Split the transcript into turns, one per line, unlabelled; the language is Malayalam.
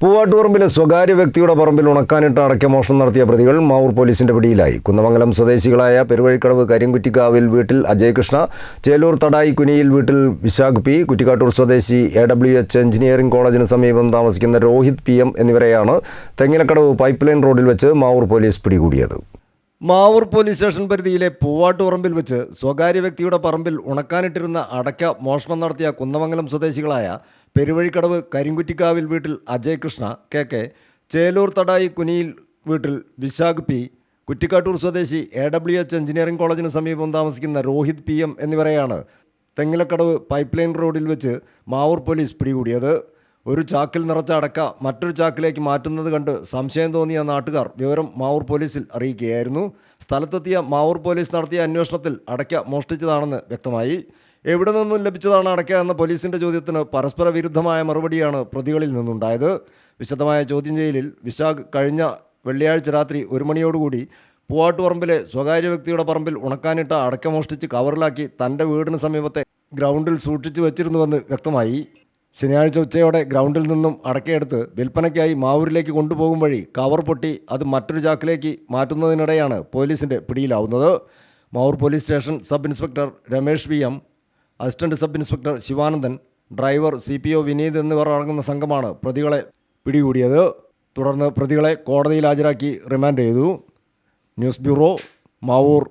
പൂവാട്ടുപറമ്പിലെ സ്വകാര്യ വ്യക്തിയുടെ പറമ്പിൽ ഉണക്കാനിട്ട് അടക്കമോഷണം നടത്തിയ പ്രതികൾ മാവൂർ പോലീസിന്റെ പിടിയിലായി. കുന്നമംഗലം സ്വദേശികളായ പെരുവഴിക്കടവ് കരിങ്കുറ്റിക്കാവിൽ വീട്ടിൽ അജയകൃഷ്ണ ചേലൂർ തടായി കുനിയിൽ വീട്ടിൽ വിശാഖ് പി കുറ്റിക്കാട്ടൂർ സ്വദേശി എ ഡബ്ല്യു എച്ച് എഞ്ചിനീയറിംഗ് കോളേജിന് സമീപം താമസിക്കുന്ന രോഹിത് പി എം എന്നിവരെയാണ് തെങ്ങിലക്കടവ് പൈപ്പ് ലൈൻ റോഡിൽ വെച്ച് മാവൂർ പോലീസ് പിടികൂടിയത്. മാവൂർ പോലീസ് സ്റ്റേഷൻ പരിധിയിലെ പൂവാട്ടുപറമ്പിൽ വെച്ച് സ്വകാര്യ വ്യക്തിയുടെ പറമ്പിൽ ഉണക്കാനിട്ടിരുന്ന അടയ്ക്ക മോഷണം നടത്തിയ കുന്നമംഗലം സ്വദേശികളായ പെരുവഴിക്കടവ് കരിങ്കുറ്റിക്കാവിൽ വീട്ടിൽ അജയ് കൃഷ്ണ കെ കെ ചേലൂർ തടായി കുനിയിൽ വീട്ടിൽ വിശാഖ് പി കുറ്റിക്കാട്ടൂർ സ്വദേശി എ ഡബ്ല്യു എച്ച് എഞ്ചിനീയറിംഗ് കോളേജിന് സമീപം താമസിക്കുന്ന രോഹിത് പി എം എന്നിവരെയാണ് തെങ്ങിലക്കടവ് പൈപ്പ് ലൈൻ റോഡിൽ വെച്ച് മാവൂർ പോലീസ് പിടികൂടിയത്. ഒരു ചാക്കിൽ നിറച്ച അടക്ക മറ്റൊരു ചാക്കിലേക്ക് മാറ്റുന്നത് കണ്ട് സംശയം തോന്നിയ നാട്ടുകാർ വിവരം മാവൂർ പോലീസിൽ അറിയിക്കുകയായിരുന്നു. സ്ഥലത്തെത്തിയ മാവൂർ പോലീസ് നടത്തിയ അന്വേഷണത്തിൽ അടയ്ക്ക മോഷ്ടിച്ചതാണെന്ന് വ്യക്തമായി. എവിടെ നിന്നും ലഭിച്ചതാണ് അടയ്ക്ക എന്ന പോലീസിന്റെ ചോദ്യത്തിന് പരസ്പര വിരുദ്ധമായ മറുപടിയാണ് പ്രതികളിൽ നിന്നുണ്ടായത്. വിശദമായ ചോദ്യം ചെയ്യലിൽ വിശാഖ് കഴിഞ്ഞ വെള്ളിയാഴ്ച രാത്രി ഒരു മണിയോടുകൂടി പൂവാട്ടുപറമ്പിലെ സ്വകാര്യ വ്യക്തിയുടെ പറമ്പിൽ ഉണക്കാനിട്ട അടക്ക മോഷ്ടിച്ച് കവറിലാക്കി തന്റെ വീടിന് സമീപത്തെ ഗ്രൗണ്ടിൽ സൂക്ഷിച്ചു വച്ചിരുന്നുവെന്ന് വ്യക്തമായി. ശനിയാഴ്ച ഉച്ചയോടെ ഗ്രൗണ്ടിൽ നിന്നും അടക്കയെടുത്ത് വിൽപ്പനയ്ക്കായി മാവൂരിലേക്ക് കൊണ്ടുപോകും വഴി കവർ പൊട്ടി അത് മറ്റൊരു ചാക്കിലേക്ക് മാറ്റുന്നതിനിടെയാണ് പോലീസിന്റെ പിടിയിലാവുന്നത്. Mavoor police station sub inspector Ramesh V M assistant sub inspector Sivanandan driver C P O Vineeth എന്നിവർ അടങ്ങുന്ന സംഘമാണ് പ്രതികളെ പിടികൂടിയത്. തുടർന്ന് പ്രതികളെ കോടതിയിൽ ഹാജരാക്കി റിമാൻഡ് ചെയ്തു. News bureau Mavoor.